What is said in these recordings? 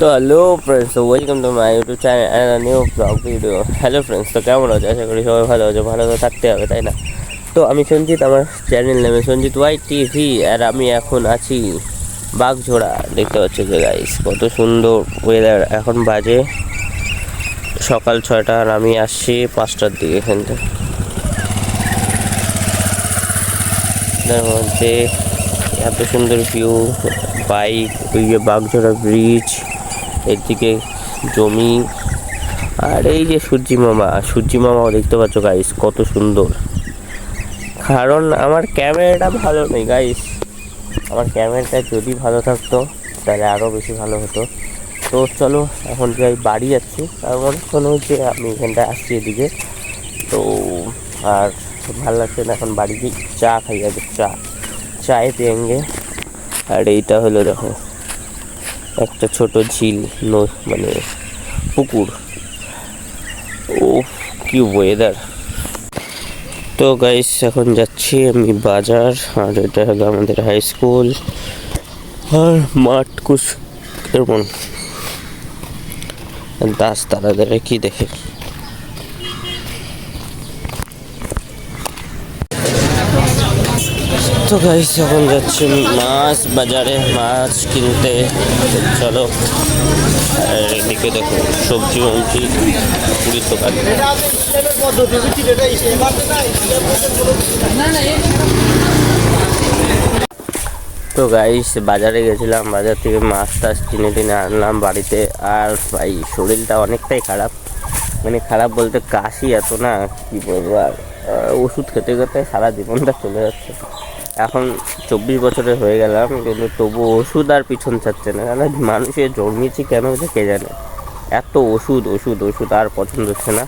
তো hello friends তো welcome to my YouTube channel new vlog video hello friends তো কেমন আছে? আশা করি সবাই ভালো আছে, ভালো তো থাকতে হবে, তাই না? তো আমি সঞ্জিত, আমার চ্যানেল নামে সঞ্জিত ওয়াই টিভি আর আমি এখন আছি বাগঝোড়া, দেখতে পাচ্ছি যে গাইস কত সুন্দর ওয়েদার এখন বাজে সকাল ছয়টা, আর আমি আসছি পাঁচটার দিকে এখান থেকে। তার মধ্যে এত সুন্দর ভিউ বাইক ওই যে বাগঝোড়া ব্রিজ এদিকে জমি, আর এই যে সূর্যি মামা, সূর্যি মামাও দেখতে পাচ্ছ গাইস কত সুন্দর। কারণ আমার ক্যামেরাটা ভালো নেই গাইস আমার ক্যামেরাটা যদি ভালো থাকতো, তাহলে আরও বেশি ভালো হতো। তো চলো, এখন যাই, বাড়ি যাচ্ছি। তার মনে হচ্ছে আমি এখানটা আসছি এদিকে। তো, আর ভালো লাগছে না, এখন বাড়ি গিয়ে চা খাই, আগে চা। চায়ে পেয়েঙ্গে। আর এইটা হলো, দেখো। একটা ছোট ঝিল মানে পুকুর। ও কি ওয়েদার তো গাইস এখন যাচ্ছি আমি বাজার, আর এটা হলো আমাদের হাই স্কুল আর মাঠ কুস এরকম দাস তারাদের কি দেখে? তো গাইস এখন যাচ্ছি মাছ বাজারে, মাছ কিনতে। চলো, আর এদিকে দেখো, সবজি মবজি, পুরীর দোকান। তো গাইস বাজারে গেছিলাম, বাজার থেকে মাছ টাছ কিনে টিনে আনলাম বাড়িতে। আর ভাই, শরীরটা অনেকটাই খারাপ। মানে খারাপ বলতে কাশি এত না, কি বলব আর ওষুধ খেতে খেতে সারা জীবনটা চলে যাচ্ছে। এখন চব্বিশ বছরের হয়ে গেলাম, কিন্তু তবু ওষুধ আর পিছন ছাড়ছে না। কারণ মানুষের জন্মেছি কেন কে জানে? এত ওষুধ ওষুধ ওষুধ আর পছন্দ হচ্ছে না।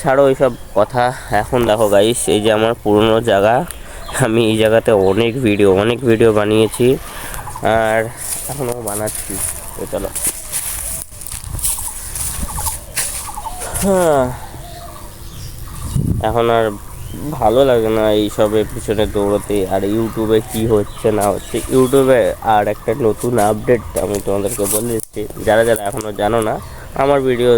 ছাড়ো এইসব কথা। এখন দেখো গাইস এই যে আমার পুরনো জায়গা, আমি এই জায়গাতে অনেক ভিডিও অনেক ভিডিও বানিয়েছি। আর এখনও বানাচ্ছি। তো চলো। হ্যাঁ। এখন আর ভালো লাগে না এইসবের পিছনে দৌড়তে আর ইউটিউবে কি হচ্ছে না হচ্ছে। ইউটিউবে আর একটা নতুন আপডেট আমি তোমাদেরকে বলে দিচ্ছি। যারা যারা এখনও জানো না, আমার ভিডিও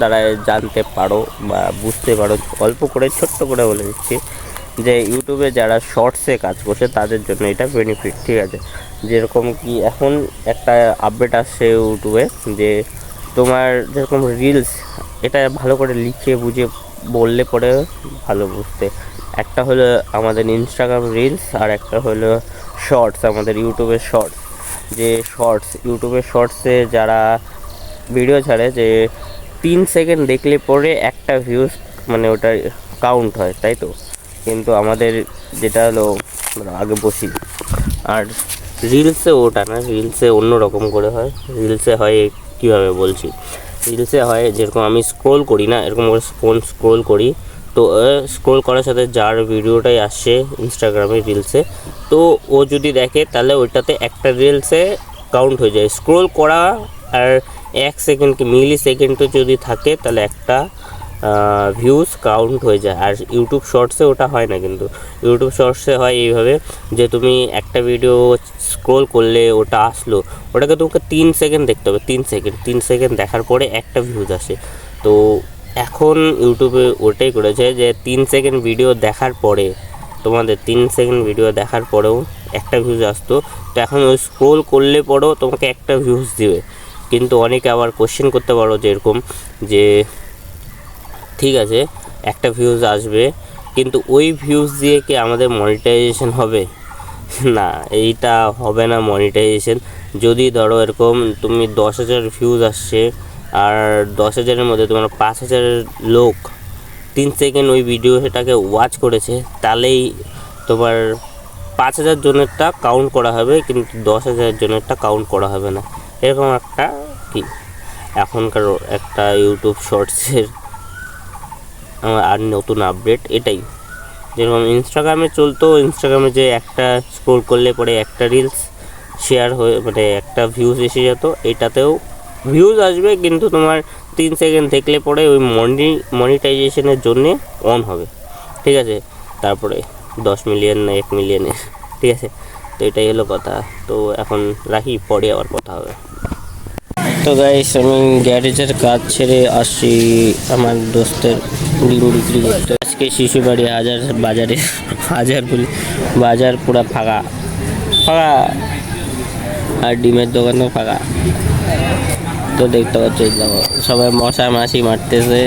দ্বারা জানতে পারো বা বুঝতে পারো, অল্প করে ছোট্ট করে বলে দিচ্ছি যে ইউটিউবে যারা শর্টসে কাজ করছে, তাদের জন্য এটা বেনিফিট ঠিক আছে? যেরকম কি এখন একটা আপডেট আসছে ইউটিউবে যে তোমার যেরকম রিলস এটা ভালো করে লিখে বুঝে বললে পরে ভালো বুঝতে। একটা হলো আমাদের ইনস্টাগ্রাম রিলস আর একটা হলো শর্টস আমাদের ইউটিউবের শর্টস যে শর্টস ইউটিউবের শর্টসে যারা ভিডিও ছাড়ে, যে তিন সেকেন্ড দেখলে পরে একটা ভিউজ মানে ওটা কাউন্ট হয়, তাই তো? কিন্তু আমাদের যেটা হলো আগে বসি। আর রিলসে ওটা না রিলসে অন্য রকম করে হয়। রিলসে হয়, কীভাবে বলছি? রিলসে হয়, যেরকম আমি স্ক্রোল করি না, এরকম করে ফোন স্ক্রোল করি। তো স্ক্রোল করার সাথে যার ভিডিওটাই আসছে ইনস্টাগ্রামে রিলসে তো ও যদি দেখে, তাহলে ওইটাতে একটা রিলসে কাউন্ট হয়ে যায়। স্ক্রোল করা আর এক সেকেন্ড কি মিলি সেকেন্ডও যদি থাকে, তাহলে একটা ভিউজ কাউন্ট হয়ে যায়। আর ইউটিউব শর্টসে ওটা হয় না কিন্তু। ইউটিউব শর্টসে হয় এইভাবে যে তুমি একটা ভিডিও স্ক্রোল করলে ওটা আসলো, ওটাকে তোমাকে তিন সেকেন্ড দেখতে হবে, তিন সেকেন্ড তিন সেকেন্ড দেখার পরে একটা ভিউজ আসে। তো এখন ইউটিউবে ওটাই করেছে যে তিন সেকেন্ড ভিডিও দেখার পরে, তোমাদের তিন সেকেন্ড ভিডিও দেখার পরেও একটা ভিউজ আসতো। তো এখন ওই স্ক্রোল করলে পরেও তোমাকে একটা ভিউজ দিবে। কিন্তু অনেকে আবার কোশ্চেন করতে পারো যে এরকম যে, ঠিক আছে, একটা ভিউজ আসবে, কিন্তু ওই ভিউজ দিয়ে কি আমাদের মনিটাইজেশন হবে? না, এইটা হবে না মনিটাইজেশন যদি ধরো এরকম তুমি দশ হাজার ভিউজ আসছে, আর দশ হাজারের মধ্যে তোমার পাঁচ হাজার লোক তিন সেকেন্ড ওই ভিডিও সেটাকে ওয়াচ করেছে, তাহলেই তোমার পাঁচ হাজার জনেরটা কাউন্ট করা হবে, কিন্তু দশ হাজার জনেরটা কাউন্ট করা হবে না। এরকম একটা কি? এখনকার একটা ইউটিউব শর্টসের আমার আর নতুন আপডেট এটাই। যেরকম ইনস্টাগ্রামে চলতো ইনস্টাগ্রামে যে একটা স্ক্রোল করলে পরে একটা রিলস শেয়ার হয়ে মানে একটা ভিউজ এসে যেত, এটাতেও ভিউজ আসবে, কিন্তু তোমার তিন সেকেন্ড দেখলে পরে ওই মনি মনিটাইজেশনের জন্যে অন হবে। ঠিক আছে? তারপরে দশ মিলিয়ন না এক মিলিয়নের ঠিক আছে? তো এটাই হলো কথা। তো এখন রাখি, পরে আবার কথা হবে। তো গাইস আমি গ্যারেজের কাজ ছেড়ে আসছি আমার দোস্তের ডিম বিক্রি করতে। আজকে শিশু বাড়ি হাজার বাজারে, হাজার বলি, বাজার পুরো ফাঁকা। ফাঁকা। আর ডিমের দোকানও ফাঁকা। তো দেখতে পাচ্ছ সবাই মশা মাছি মারতেছে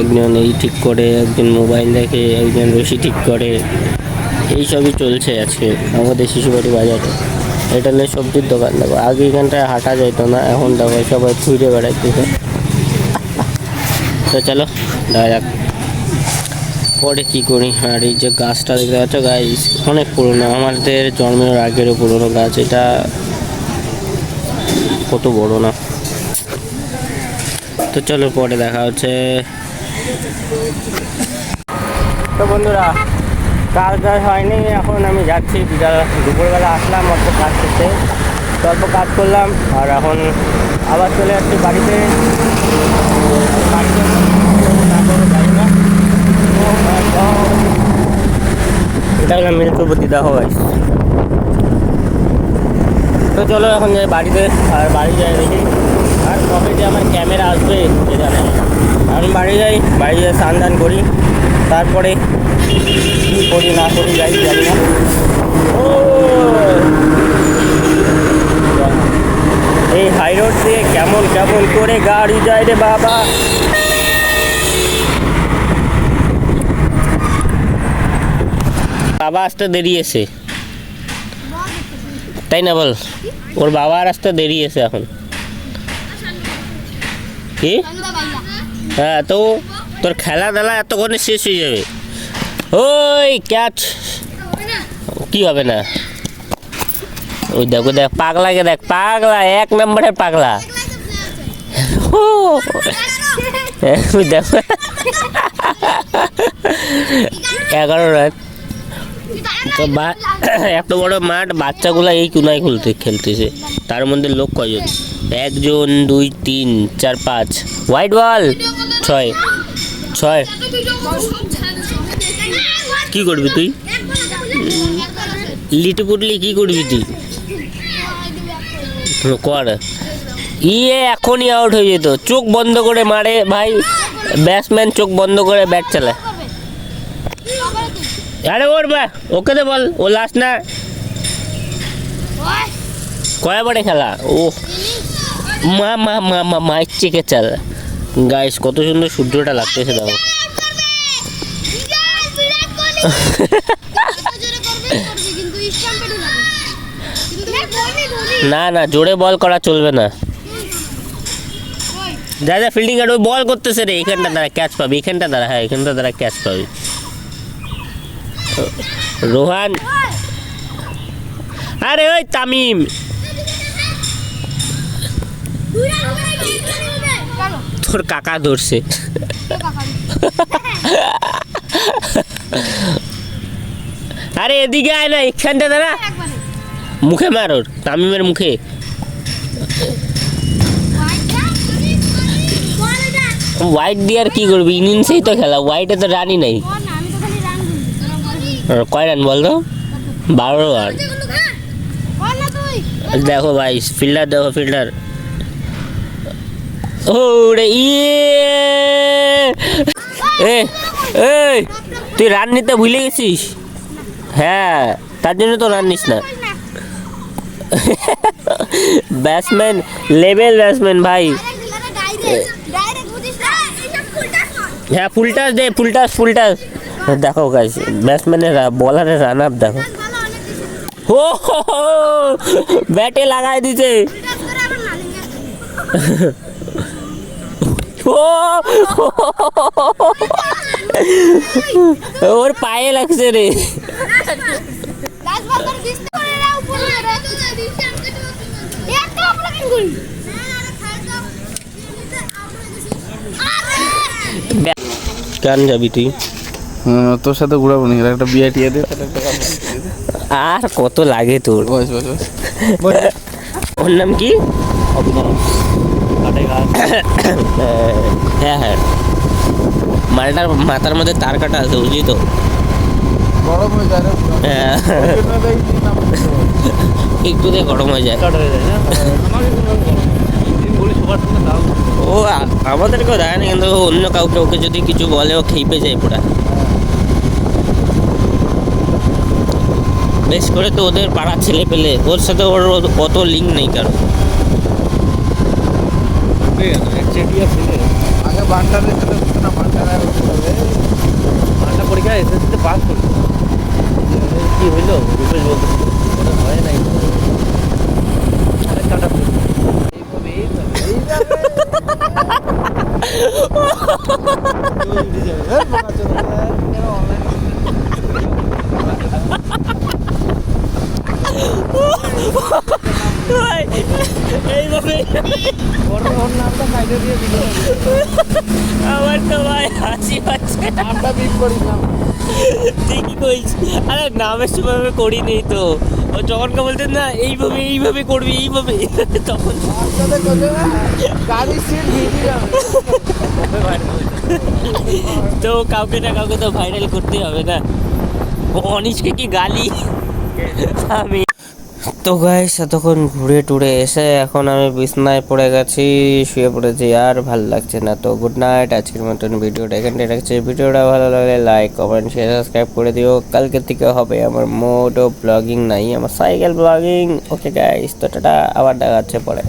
একজন এই ঠিক করে, একজন মোবাইল দেখে, একজন রশি ঠিক করে। এই সবই চলছে আজকে আমাদের শিশু বাড়ি বাজারে। এটা হলে সবজির দোকান দেখো। আগে এখানটায় হাঁটা যেত না, এখন দেখো সবাই ঘুরে বেড়াইতেছে। তো চলো, দেখা যাক। পরে কী করি? আর এই যে গাছটা দেখতে পাচ্ছ গাছ অনেক পুরনো। আমাদের জন্মের আগেরও পুরনো গাছ। এটা কত বড় না? তো চলো পরে দেখা হচ্ছে। বন্ধুরা কাজ কাজ হয়নি, এখন আমি যাচ্ছি। বিকাল, দুপুরবেলা আসলাম অল্প কাজ করতে। অল্প কাজ করলাম, আর এখন আবার চলে যাচ্ছি বাড়িতে! এটা হলো দেখো ভাই তো চলো এখন যাই বাড়িতে, আর বাড়ি যাই দেখি। আর কবে যে আমার ক্যামেরা আসবে সে জানে। না। আমি বাড়ি যাই বাড়ি যাই স্নান করি, তারপরে করি না করি যাই জানি না। এই হাই রোড দিয়ে কেমন কেমন করে গাড়ি যায় রে বাবা? বাবা আসতে দেরি এসে তাই না বল? ওর বাবার আসতে দেরি এসে এখন। কি? হ্যাঁ তো তোর খেলা দেলা এতক্ষণে শেষ হয়ে যাবে। ওই ক্যাচ কি হবে না? ওই দেখো দেখ, পাগলাকে দেখ, পাগলা, এক নম্বরের পাগলা। ও দেখো। এগারো রান। তো বা- এত বড় মাঠ, বাচ্চাগুলো এই কুনায় খুলতে খেলতেছে। তার মধ্যে লোক কয়জন? একজন, দুই, তিন, চার, পাঁচ। White ball. ছয়। ছয়। কি করবি তুই? লিটু পুটলি কি করবি তুই? কর। ইয়ে এখনই আউট হয়ে যেত। চোখ বন্ধ করে মারে ভাই। ব্যাটসম্যান চোখ বন্ধ করে ব্যাট চালায়। আরে ওর বা, ওকে তো বল, ও লাস্ট না। কয়বারে খেলা? ও। মা মা মা মা মা ইচ্ছে কে চাল। গাইস কত সুন্দর সূর্যটা লাগতেছে, দেখো। না না জোরে বল করা চলবে না। যা যা ফিল্ডিং আর ওই বল করতেছে রে এখানটা দ্বারা ক্যাচ পাবি এখানটা দ্বারা হ্যাঁ এখানটা দ্বারা ক্যাচ পাবি। রোহান। আরে ওই তামিম। তোর কাকা ধরছে। আরে এদিকে আয় না, এখানটা দাঁড়া। মুখে মার ওর, তামিমের মুখে। হোয়াইট দিয়ে আর কি করবি? ইনিংসেই তো খেলা হোয়াইটে তো রানই নাই। কয় রান বল তো বারো রান দেখো ভাই ফিল্ডার দেখো ফিল্ডার ও রে ইয়ে! এ এই তুই রান নিতে ভুলে গেছিস হ্যাঁ তার জন্য তো রান নিস না ব্যাটসম্যান লেভেল ব্যাটসম্যান ভাই হ্যাঁ ফুল টাচ দে ফুল টাচ ফুল টাচ দেখো গাইস ব্যাটসম্যানের বলারের রান আপ দেখো ও ব্যাটে লাগাই দিছে ও ওর পায়ে লাগছে রে। কেন যাবি তুই? হুম, তোর সাথে ঘুরাবো নি একটা বিয়ে টিয়ে দে। আর কত লাগে তোর? বস বস বস। ওর নাম কি? হ্যাঁ হ্যাঁ। মালটার মাথার মধ্যে তার কাটা আছে বুঝলি তো? গরম হয়ে যায়। হ্যাঁ। একটু দিয়ে গরম হয়ে যায়। সবার আ- আমাদেরকেও দেয় না কিন্তু অন্য কাউকে ওকে যদি কিছু বলে ও খেপে যায় পুরা। বেশ করে তো ওদের পাড়ার ছেলে পেলে ওর সাথে ওর অত লিঙ্ক নেই কারও। আগে বান্টারের সাথে না বান্টার আর হতো না রে। আটটা পরীক্ষা এসএসসিতে পাস করল কি হইল? রূপেশ বলতে হয় নাই। কাটা পড়ল। এইভাবে। আমার তো ভাই হাসি পাচ্ছে। ঠিকই কইস আরে নামের সময় আমি করিনি তো। ও যখন কে বলতেন না, এইভাবে এইভাবে করবি, এইভাবে। তখন তো কাউকে না কাউকে তো ভাইরাল করতে হবে না। অনিশকে কি গালি? আমি তো গাইস এতক্ষণ ঘুরে টুরে এসে এখন আমি বিছনায় পড়ে গেছি, শুয়ে পড়েছি আর ভালো লাগছে না। তো গুড নাইট আজকের মতন ভিডিওটা এখানটা রাখছি। ভিডিওটা ভালো লাগলে লাইক কমেন্ট শেয়ার সাবস্ক্রাইব করে দিও। কালকে থেকে হবে আমার মোটো ব্লগিং নাই, আমার সাইকেল ব্লগিং ওকে গাইস তো টাটা, আবার দেখা হচ্ছে পরে।